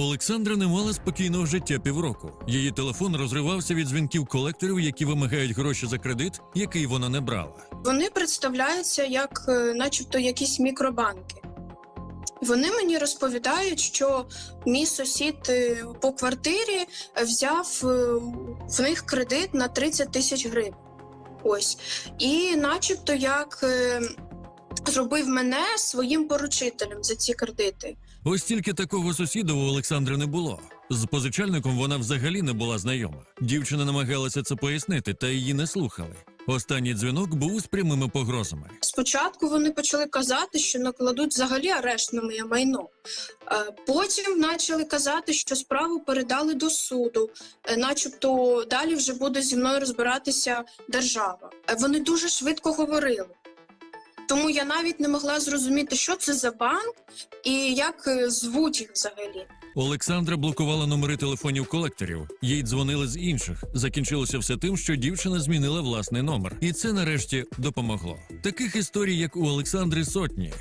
Олександра не мала спокійного життя півроку. Її телефон розривався від дзвінків колекторів, які вимагають гроші за кредит, який вона не брала. Вони представляються як, е, начебто, якісь мікробанки. Вони мені розповідають, що мій сусід е, по квартирі взяв е, в них кредит на 30 тисяч гривень. Ось. І начебто як зробив мене своїм поручителем за ці кредити. Ось тільки такого сусіда у Олександри не було. З позичальником вона взагалі не була знайома. Дівчина намагалася це пояснити, та її не слухали. Останній дзвінок був з прямими погрозами. Спочатку вони почали казати, що накладуть взагалі арешт на моє майно. Е, Потім почали казати, що справу передали до суду, е, начебто далі вже буде зі мною розбиратися держава. Е, Вони дуже швидко говорили. Тому я навіть не могла зрозуміти, що це за банк і як е, звуть їх взагалі. Олександра блокувала номери телефонів колекторів. Їй дзвонили з інших. Закінчилося все тим, що дівчина змінила власний номер, і це нарешті допомогло. Таких історій, як у Олександри, сотні.